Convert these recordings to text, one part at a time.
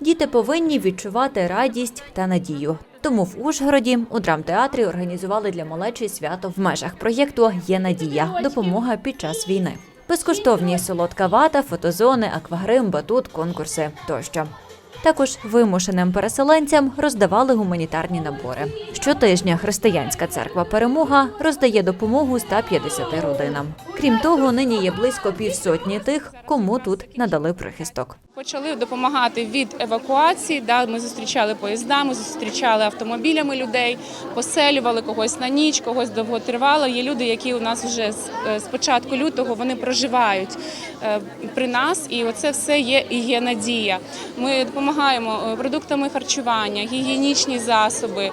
Діти повинні відчувати радість та надію. Тому в Ужгороді у драмтеатрі організували для малечі свято в межах проєкту Є надія допомога під час війни. Безкоштовні солодка вата, фотозони, аквагрим, батут, конкурси тощо. Також вимушеним переселенцям роздавали гуманітарні набори. Щотижня християнська церква Перемога роздає допомогу 150 родинам. Крім того, нині є близько півсотні тих, кому тут надали прихисток. Почали допомагати від евакуації. Да, ми зустрічали поїздами, зустрічали автомобілями людей, поселювали когось на ніч, когось довготривало. Є люди, які у нас вже з, е, початку лютого вони проживають е, при нас, і оце все є і є надія. Ми допомагаємо е, продуктами харчування, гігієнічні засоби,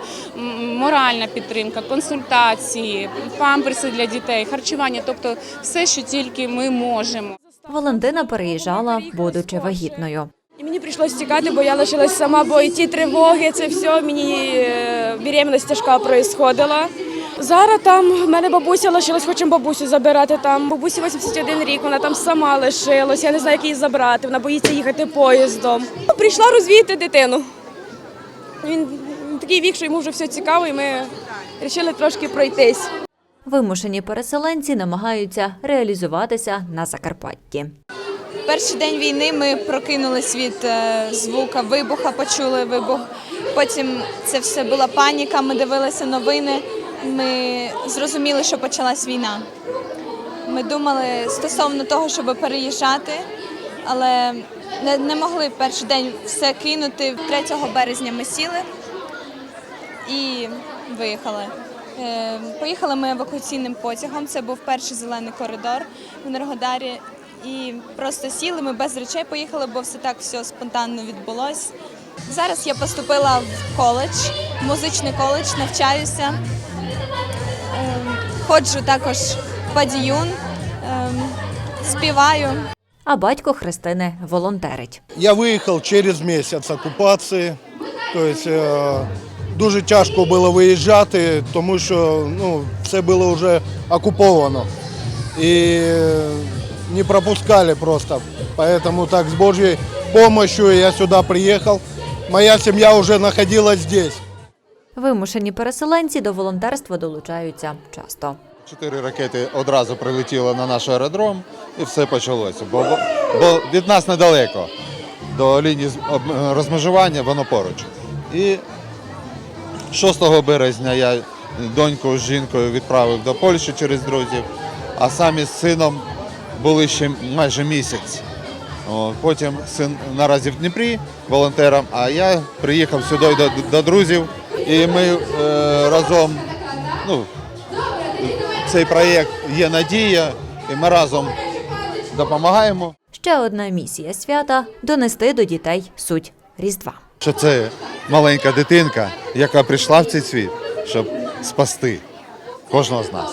моральна підтримка, консультації, памперси для дітей, харчування, тобто все, що тільки ми можемо. Валентина переїжджала, будучи вагітною. Мені прийшлося тікати, бо я лишилась сама, бо і ті тривоги, це все, мені е, беременність тяжка проїсходила. Зараз там в мене бабуся лишилась, хочемо бабусю забирати там. Бабусі 81 рік, вона там сама лишилась, я не знаю, як її забрати, вона боїться їхати поїздом. Прийшла розвіяти дитину. Він такий вік, що йому вже все цікаво, і ми вирішили трошки пройтись. Вимушені переселенці намагаються реалізуватися на Закарпатті. Перший день війни ми прокинулись від е, звука вибуха, почули вибух. Потім це все була паніка. Ми дивилися новини. Ми зрозуміли, що почалась війна. Ми думали стосовно того, щоб переїжджати, але не, могли в перший день все кинути. 3 березня ми сіли і виїхали. Е, Поїхали ми евакуаційним потягом. Це був перший зелений коридор в Енергодарі. І просто сіли ми без речей поїхали, бо все так все спонтанно відбулось. Зараз я поступила в коледж, в музичний коледж, навчаюся. Ем, Ходжу також в падіюн, ем, співаю. А батько Христини волонтерить. Я виїхав через місяць окупації. Тобто е, дуже тяжко було виїжджати, тому що ну, все було вже окуповано. І е, не пропускали просто. Поэтому так з Божьей помощью я сюди приїхав. Моя сім'я вже знаходилась здесь. Вимушені переселенці до волонтерства долучаються часто. Чотири ракети одразу прилетіли на наш аеродром і все почалося. Бо, бо від нас недалеко до лінії розмежування, воно поруч. І 6 березня я доньку з жінкою відправив до Польщі через друзів, а самі з сином були ще майже місяць. Потім син наразі в Дніпрі волонтером, а я приїхав сюди до, до друзів, і ми е, разом ну, цей проєкт є надія, і ми разом допомагаємо. Ще одна місія свята донести до дітей суть Різдва. Що це маленька дитинка, яка прийшла в цей світ, щоб спасти кожного з нас.